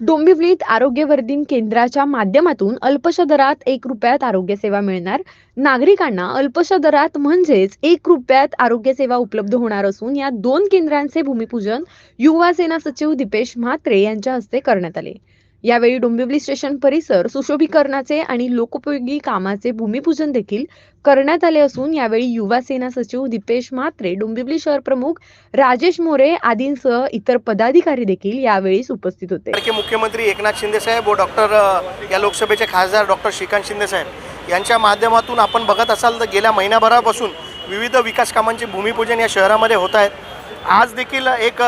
डोंबिवलीत आरोग्यवर्धीन केंद्राच्या माध्यमातून अल्पशा दरात एक रुपयात आरोग्य सेवा मिळणार. नागरिकांना अल्पशा दरात म्हणजेच एक रुपयात आरोग्य सेवा उपलब्ध होणार असून या दोन केंद्रांचे भूमिपूजन युवा सेना सचिव दीपेश म्हात्रे यांच्या हस्ते करण्यात आले. यावेळी डोंबिवली स्टेशन परिसर सुशोभीकरणाचे आणि लोकोपयोगी कामाचे भूमिपूजन देखील करण्यात आले असून यावेळी युवा सेना सचिव दीपेश म्हात्रे डोंबिवली शहर प्रमुख राजेश मोरे आदींसह इतर पदाधिकारी देखील यावेळी उपस्थित होते. मुख्यमंत्री एकनाथ शिंदे साहेब व डॉक्टर या लोकसभेचे खासदार डॉक्टर श्रीकांत शिंदे साहेब यांच्या माध्यमातून आपण बघत असाल तर गेल्या महिनाभरापासून विविध विकास कामांचे भूमिपूजन या शहरामध्ये होत आहेत. आज देखील एक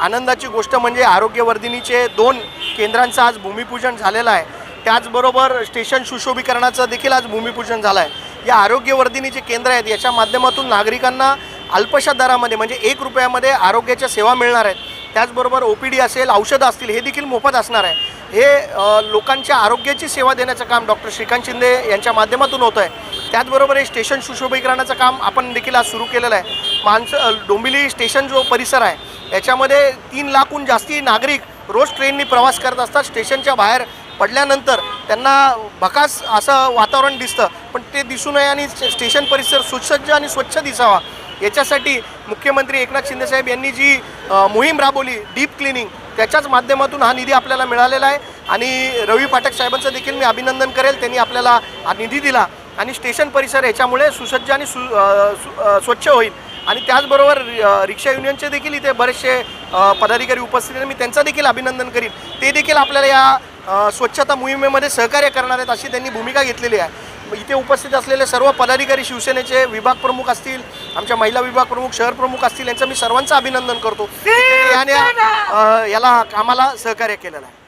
आनंदाची गोष्ट म्हणजे आरोग्यवर्धिनीचे दोन केंद्रांचं आज भूमिपूजन झालेलं आहे. त्याचबरोबर स्टेशन सुशोभीकरणाचं देखील आज भूमिपूजन झालं आहे. या आरोग्यवर्धिनीचे केंद्र आहेत. याच्या माध्यमातून नागरिकांना अल्पशा दरामध्ये म्हणजे एक रुपयामध्ये आरोग्याच्या सेवा मिळणार आहेत. त्याचबरोबर ओ पी डी असेल औषधं असतील हे देखील मोफत असणार आहे. हे लोकांच्या आरोग्याची सेवा देण्याचं काम डॉक्टर श्रीकांत शिंदे यांच्या माध्यमातून होतं आहे. त्याचबरोबर हे स्टेशन सुशोभीकरणाचं काम आपण देखील आज सुरू केलेलं आहे. माणसं डोंबिली डोंबिवली स्टेशन जो परिसर आहे याच्यामध्ये तीन लाखहून जास्ती नागरिक रोज ट्रेननी प्रवास करत असतात. स्टेशनच्या बाहेर पडल्यानंतर त्यांना भकास असं वातावरण दिसतं. पण ते दिसू नये आणि स्टेशन परिसर सुसज्ज आणि स्वच्छ दिसावा. याच्यासाठी मुख्यमंत्री एकनाथ शिंदेसाहेब यांनी जी मोहीम राबवली डीप क्लिनिंग त्याच्याच माध्यमातून हा निधी आपल्याला मिळालेला आहे. आणि रवी पाठक साहेबांचं देखील मी अभिनंदन करेल. त्यांनी आपल्याला हा निधी दिला. आणि स्टेशन परिसर याच्यामुळे सुसज्ज आणि सु स्वच्छ होईल. आणि त्याचबरोबर रिक्षा युनियनचे देखील इथे बरेचसे पदाधिकारी उपस्थित आहेत. मी त्यांचं देखील अभिनंदन करीन. ते देखील आपल्याला या स्वच्छता मोहिमेमध्ये सहकार्य करणार आहेत अशी त्यांनी भूमिका घेतलेली आहे. इथे उपस्थित असलेले सर्व पदाधिकारी शिवसेनेचे विभाग प्रमुख असतील आमच्या महिला विभाग प्रमुख शहर प्रमुख असतील यांचं मी सर्वांचं अभिनंदन करतो. याने, याला कामाला सहकार्य केलेलं आहे.